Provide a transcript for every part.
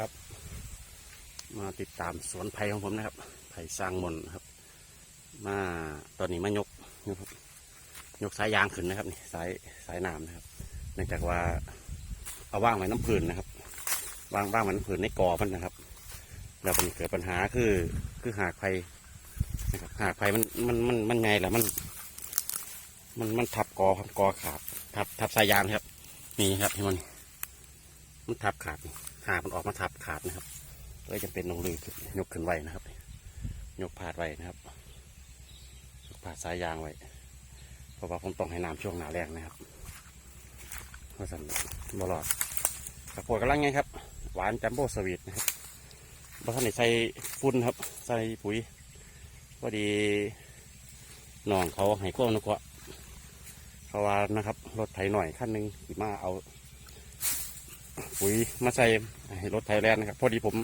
ครับ มาติดตามสวนไผ่ของผมนะครับ ไผ่สร้างมนครับ มาตอนนี้มายกนะครับ ยกสายยางขึ้นนะครับนี่สายสายน้ำนะครับ เนื่องจากว่าเอาว่างไว้น้ำพื้นนะครับว่างว่างไว้น้ำพื้นในกอมันนะครับ แล้วมันเกิดปัญหาคือคือหากไผ่นะครับหากไผ่มันมันมันมันไงล่ะมัน มันมันทับกอครับกอขาดทับทับสายยางครับนี่ครับที่มันมันทับขาดนี่ หากมันออกมาทับขาดนะครับเลยจำเป็นต้องลือยกขึ้นไว้นะครับ ยกพาดไว้นะครับยกพาดสายยางไว้เพราะว่าผมต้องให้น้ำช่วงหนาแรงนะครับเพราะฉะนั้นบลอดกระโปดกำลังไงครับ หวานจัมโบ้สวีทนะครับเพราะท่านได้ใส่ฟุ้นครับ ใส่ปุ๋ยพอดีน้องเขาให้ขั้วนึกว่าเขาว่านะครับ รถไถหน่อยขั้นหนึ่งสิมาเอา ปุ๋ยมาใส่ให้รถไถแลนด์นะครับ พอดีผม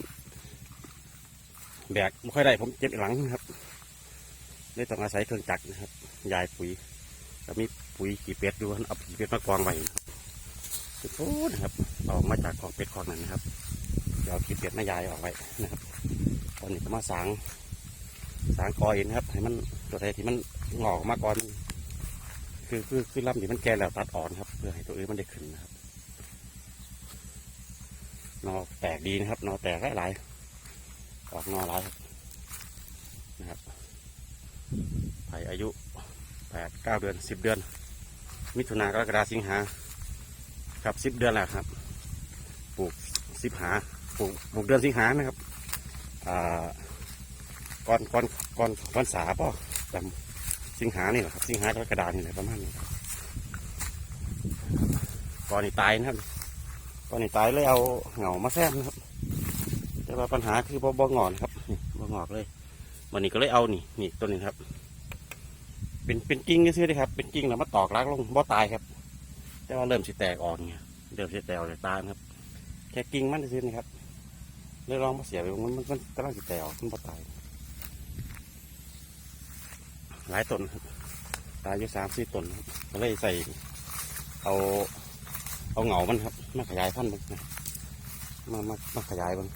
แบกไม่ค่อยได้ผมเจ็บหลังนะครับเลยต้องอาศัยเครื่องจักรนะครับยายปุ๋ยแล้วมีปุ๋ยขี้เป็ดอยู่เอาขี้เป็ดมากองไว้นะครับโอ้นะครับออกมาจากของเป็ดของนั้นนะครับเดี๋ยวเอาขี้เป็ดมายายออกไว้นะครับ ตอนนี้ก็มาสางสางกอเองนครับให้มันตัวใดที่มันงอกมาก่อนคือคือคือลำที่มันแก่แล้วตัดอ่อนครับ เพื่อให้ตัวอื่นมันได้ขึ้นนะครับ นอแตกดีนะครับนอแตกหลายๆออกนอหลายครับนะครับไผ่อายุแปดเก้าเดือนสิบเดือน มิถุนากรกฎาสิงหาครับสิบเดือนแล้วครับปลูกสิบหาปลูกปลูกเดือนสิงหานะครับอ่าก่อนก่อนก่อนก่อนสาป่ะจำสิงหานี่แหละครับสิงหากรกฎานี่แหละประมาณนี้ก่อนนี่ตายนะครับ ตอนนี้ตายเลยเอาเหงามาแซมนะครับ แต่ว่าปัญหาคือบ่บ่งอนครับบ่งอกเลยวันนี้ก็เลยเอานี่นี่ต้นนี้ครับ เป็นเป็นกิ่งซื่อๆเลยครับ เป็นกิ่งแล้วมาตอกรากลงบ่ตายครับ แต่ว่าเริ่มสิแตกอ่อนไงเริ่มสิแตกออกจากตานะครับ แค่กิ่งมันซื่อนะครับเลยลองมาเสียไปมันมันมันกำลังสิแตกมันบ่ตาย หลายต้นครับตายอยู่สามสี่ต้นก็เลยใส่เอาเอาเหงามันครับ มาขยายพันธุ์มันนะมามามาขยายมัน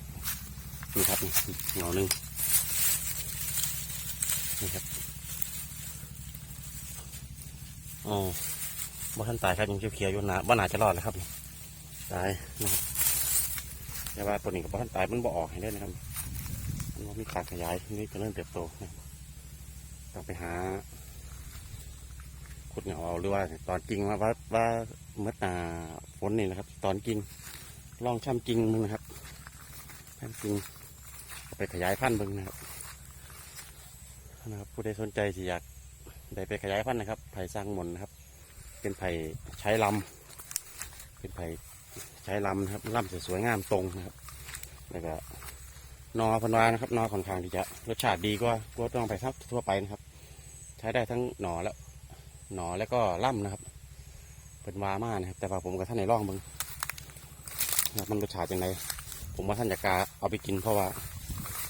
นี่ครับนี่เหงาหนึ่งนี่ครับอ๋อบ่ท่านตายครับยังเขียวๆอยู่นะบ่น่าจะรอดแล้วครับตายนะครับแต่ว่าตัวนี้กับบ่ท่านตายมันบ่ออกให้ได้นะครับมันมีการขยายนี่จะเริ่มเติบโตต้องไปหา ดเหงาเอาหรือว่าตอนจริงว่าว่าว่าเมื่อตาฝนนี่นะครับ ตอนกินลองช่ำจริงมึงนะครับช่ำจริงไปขยายพันธุ์มึงนะครับนะครับผู้ใดสนใจที่อยากได้ไปขยายพันธุ์นะครับไผ่สร้างมนนะครับ เป็นไผ่ใช้ลำเป็นไผ่ใช้ลำนะครับลำสวยๆงามตรงนะครับแล้วก็นอพันวานะครับนอค่อนข้างที่จะรสชาติดีกว่ากว่าต้องไปทับทั่วไปนะครับ ใช้ได้ทั้งหนอและ หนอแล้วก็ล่ำนะครับ เป็นวามากนะครับ แต่ว่าผมกับท่านในร่องมึงนะครับมันรสชาติยังไงผมว่าท่านจะกาเอาไปกินเพราะว่า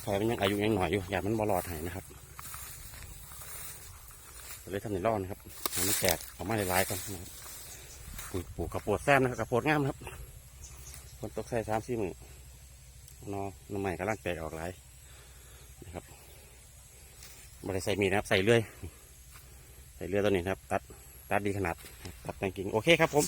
แผลมันยังอายุยังหน่อยอยู่อย่ามันบอลอดหายนะครับเลยท่านในร่องนะครับมันแตกออกมาหลายๆกันนะครับปลูกปลูกกระโปดแซมนะครับกระโปดงามครับคนตกใส่สามสี่มือนอน้ำใหม่กำลังแตกออกหลายนะครับบริใส่มีนะครับใส่เลื่อย ใส่เรือตัวนี้ครับ ตัดตัดดีขนาดตัดแต่งกิ่งโอเคครับผม